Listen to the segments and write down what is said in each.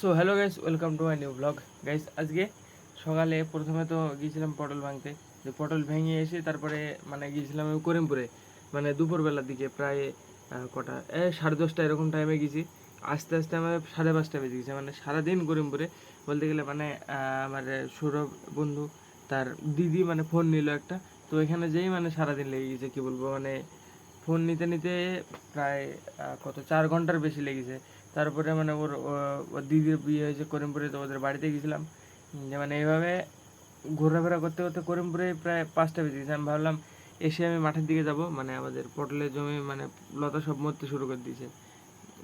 So hello guys welcome to my new vlog guys আজকে সকালে প্রথমে তো গিয়েছিলাম পটল ভাঙতে। যে পটল ভেঙে এসে তারপরে মানে গিয়েছিলাম করিমপুরে। মানে দুপুরবেলার দিকে প্রায় কটা, এ, সাড়ে দশটা এরকম টাইমে গেছি আস্তে আস্তে আমার সাড়ে পাঁচটা বেজে গেছে। মানে সারাদিন করিমপুরে বলতে গেলে মানে আমার সৌরভ বন্ধু, তার দিদি মানে ফোন নিল একটা। তো এখানে যেই মানে সারাদিন লেগে গেছে, কি বলব? মানে ফোন নিতে নিতে প্রায় কত, চার ঘণ্টার বেশি লেগেছে। তারপরে মানে ওর ওর দিদির বিয়ে হয়েছে করিমপুরে, তো ওদের বাড়িতে গেছিলাম যে মানে এইভাবে ঘোরাফেরা করতে করতে করিমপুরে প্রায় পাঁচটা বেজে গেছে। আমি ভাবলাম, এসে আমি মাঠের দিকে যাব। মানে আমাদের পটলের জমি মানে লতা সব মরতে শুরু করে দিয়েছে।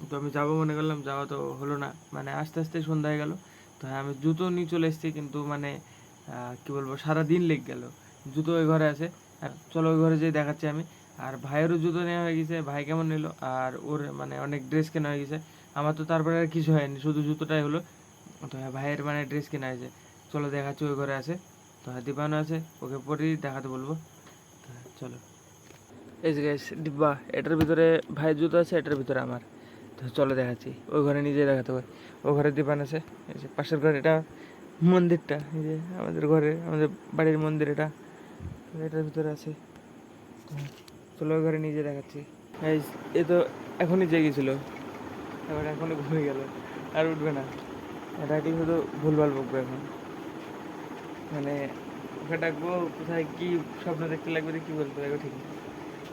তো আমি যাব মনে করলাম, যাওয়া তো হলো না। মানে আস্তে আস্তে সন্ধ্যা হয়ে গেল। তো হ্যাঁ আমি জুতো নিয়ে চলে এসেছি, কিন্তু মানে কি বলব সারা দিন লেগে গেল। জুতো ওই ঘরে আছে। চলো ওই ঘরে যেয়ে দেখাচ্ছি আমি। আর ভাইয়েরও জুতো নেওয়া হয়ে গেছে, ভাই কেমন নিল? আর ওর মানে অনেক ড্রেস কেনা হয়ে গেছে। আমার তো তারপরে আর কিছু হয়নি, শুধু জুতোটাই হলো। তো হ্যাঁ ভাইয়ের মানে ড্রেস কেনা হয়েছে। চলো দেখাচ্ছি ওই ঘরে আছে। তো হ্যাঁ দীপানো আছে, ওকে পরেই দেখাতে বলব। চলো। এই যে গাইস ডিব্বা, এটার ভিতরে ভাইয়ের জুতো আছে, এটার ভিতরে আমার। তো চলো দেখাচ্ছি ওই ঘরে নিজে দেখাতে হবে ওই ঘরে দীপান আছে, এই যে পাশের ঘর এটা, মন্দিরটা, এই যে আমাদের ঘরে আমাদের বাড়ির মন্দির এটা। এটার ভিতরে আছে। চলো ঘরে নিজে দেখাচ্ছি। এ তো এখনই জেগেছিল এবার এখনই ঘুমিয়ে গেল। আর উঠবে না। ডাকি শুধু ভুলভাল বকবে এখন? মানে ওকে ডাকবো, কোথায় কি স্বপ্ন দেখতে লাগবে কি বলতে লাগবে, ঠিক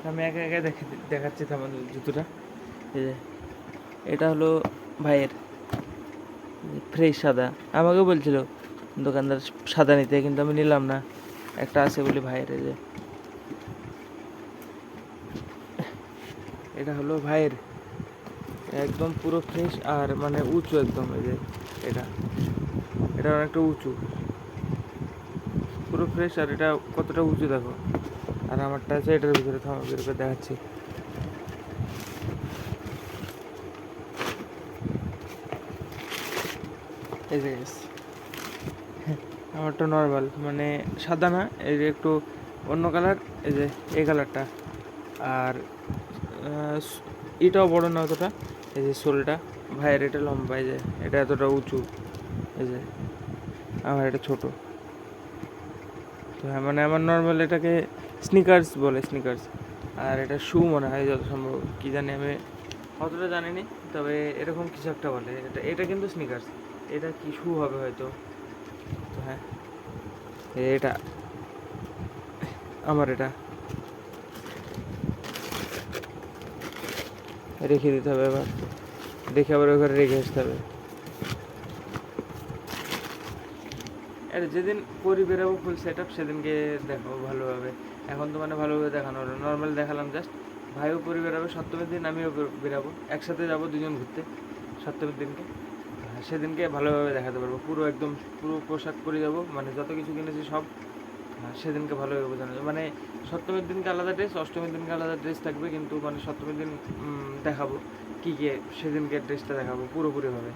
আমি একা একা দেখে, দেখাচ্ছি তোমার জুতোটা। এই যে, এটা হলো ভাইয়ের ফ্রেশ সাদা। আমাকে বলছিল, দোকানদার সাদা নিতে, কিন্তু আমি নিলাম না। একটা আছে বলে ভাইয়ের যে। এটা হলো ভাইয়ের একদম পুরো ফ্রেশ আর মানে উঁচু একদম এই যে এটা। এটা অনেকটা উঁচু। পুরো ফ্রেশ আর এটা কতটা উঁচু দেখো। আর আমারটা আছে এটার ভিতরে, থামা, বের করে দেখাচ্ছি। এই যে আমারটা নর্মাল মানে সাদা না, এই যে একটু অন্য কালার এই যে এই কালারটা আর এটাও বড় না অতটা। এই যে শোলটা, ভাইয়ের এটা লম্বা, এই যে এটা এতটা উঁচু, এই যে আমার এটা ছোট। তো হ্যাঁ মানে আমার নর্মাল এটাকে স্নিকার্স বলে স্নিকার্স আর এটা শু মনে হয় যত সম্ভব, কী জানি আমি অতটা জানি নি তবে এরকম কিছু একটা বলে। এটা এটা কিন্তু স্নিকার্স এটা কি শু হবে হয়তো? তো হ্যাঁ এটা, আমার এটা। রেখে দিতে হবে এবার দেখে আবার ঘরে রেখে আসতে হবে। আরে যেদিন পরি বেরোবো ফুল সেট আপ সেদিনকে দেখাবো ভালোভাবে। এখন তো মানে ভালোভাবে দেখানো হলো। নর্মাল দেখালাম জাস্ট ভাইও পরি বেরোবে সপ্তমীর দিন আমিও বের- বেরাবো। একসাথে যাব দুজন ঘুরতে সপ্তমীর দিনকে। হ্যাঁ, সেদিনকে ভালোভাবে দেখাতে পারব। পুরো একদম পুরো পোশাক পরে যাব। মানে যত কিছু কিনেছি সব হ্যাঁ, সেদিনকে ভালোভাবে বোঝানো মানে সপ্তমীর দিনকে আলাদা ড্রেস অষ্টমীর দিনকে আলাদা ড্রেস থাকবে, কিন্তু মানে সপ্তমীর দিন দেখাবো কী কী সেদিনকে ড্রেসটা দেখাবো পুরোপুরিভাবে।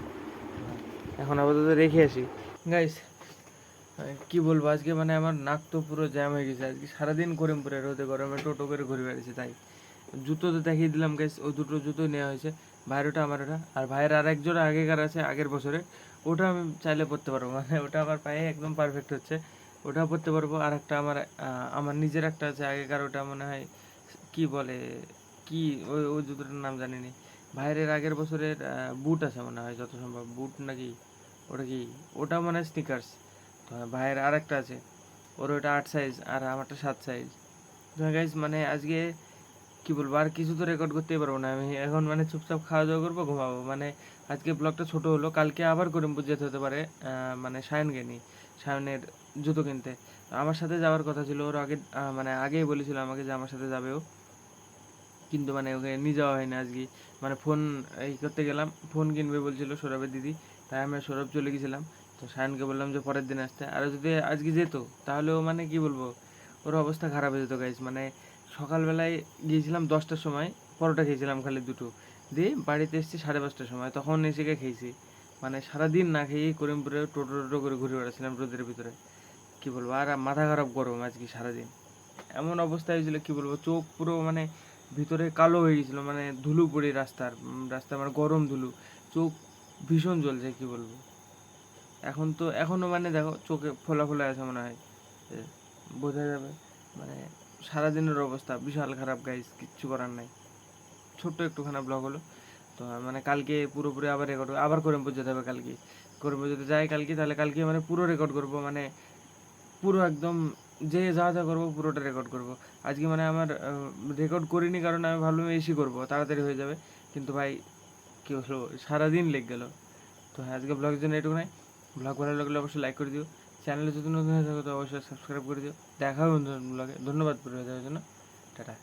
এখন আপাতত রেখে আসি। গাইস কি বলব, আজকে মানে আমার নাক তো পুরো জ্যাম হয়ে গেছে। আজকে সারাদিন করিমপুরে রোদে গরমে টোটো করে ঘুরে বেড়েছি তাই। জুতো তো দেখিয়ে দিলাম গাইস ওই দুটো জুতো নেওয়া হয়েছে ভাইয়ের আমার ওটা আর ভাইয়ের আর এক জোড়া আগেকার আছে, আগের বছরে। ওটা আমি চাইলে পরতে পারব মানে ওটা আমার পায়ে একদম পারফেক্ট হচ্ছে। ওটা পড়তে পারব। আর একটা আমার আমার নিজের একটা আছে, আগেকার ওটা মনে হয়, কি বলে, কি ওই ওই জুতোটার নাম জানি নি ভাইয়ের আগের বছরের বুট আছে মনে হয়, যত সম্ভব বুট নাকি, ওটা কি? ওটা মনে হয় স্নিকার্স ভাইয়ের আর একটা আছে, ওর ওটা আট সাইজ আর আমারটা সাত সাইজ গাইজ মানে আজকে কি বলব, আর কিছু তো রেকর্ড করতেই পারব না। আমি এখন মানে চুপচাপ খাওয়া দাওয়া করব, ঘুমাবো। মানে আজকে ব্লগটা ছোট হলো, কালকে আবার করিমপুর যেতে হতে পারে মানে সায়নকে নিয়ে, সায়নের জুতো কিনতে। আমার সাথে যাওয়ার কথা ছিল, ওর আগে মানে আগেই বলেছিল আমাকে যে আমার সাথে যাবে ও। কিন্তু মানে ওকে নিয়ে যাওয়া হয়নি আজকে। মানে ফোন এই করতে গেলাম ফোন কিনবে বলছিল সৌরভের দিদি। তাই আমি সৌরভ চলে গেছিলাম। তো সায়নকে বললাম যে পরের দিন আসতে। আর যদি আজকে যেত তাহলেও মানে কি বলব, ওর অবস্থা খারাপ হয়ে যেত গাইজ মানে সকালবেলায় গিয়েছিলাম দশটার সময়, পরোটা খেয়েছিলাম খালি দুটো। দিয়ে বাড়িতে এসেছি সাড়ে পাঁচটার সময়, তখন এসে গিয়ে খেয়েছি? মানে সারাদিন না খেয়ে করিমপুরে টোটো টোটো করে ঘুরে বেড়াচ্ছিলাম রোদের ভিতরে। কি বলব, আর মাথা খারাপ গরম আজকে সারাদিন। এমন অবস্থা হয়েছিল, কি বলব, চোখ পুরো মানে ভিতরে কালো হয়ে গেছিল মানে ধুলো পড়ে রাস্তার রাস্তা মানে গরম ধুলো। চোখ ভীষণ জ্বলছে, কি বলব। এখন তো এখনও মানে দেখো, চোখে ফোলা ফোলা আছে মনে হয়। বোঝা যাবে। মানে সারাদিনের অবস্থা, বিশাল খারাপ গাইস কিচ্ছু করার নাই। ছোট্ট একটুখানা ব্লগ হলো। তো মানে কালকে পুরোপুরি আবার রেকর্ড আবার করিমপুর যেতে হবে কালকে। করিমপুর যদি যাই কালকে, তাহলে কালকে মানে পুরো রেকর্ড করব মানে পুরো একদম যে যা যা করব, পুরোটা রেকর্ড করব। আজকে মানে আমার রেকর্ড করিনি কারণ আমি ভাবলাম এসি করব, তাড়াতাড়ি হয়ে যাবে। কিন্তু ভাই, কী হলো সারাদিন লেগে গেলো। তো হ্যাঁ আজকে ব্লগের জন্য এটুকু নাই ব্লগ ভালো লাগলে অবশ্যই লাইক করে দিও। চ্যানেলে যদি নতুন হয়ে থাকো তো অবশ্যই সাবস্ক্রাইব করে দিও। দেখা হবে নতুন ব্লগে ধন্যবাদ পরিবার দেওয়ার জন্য। টাটা।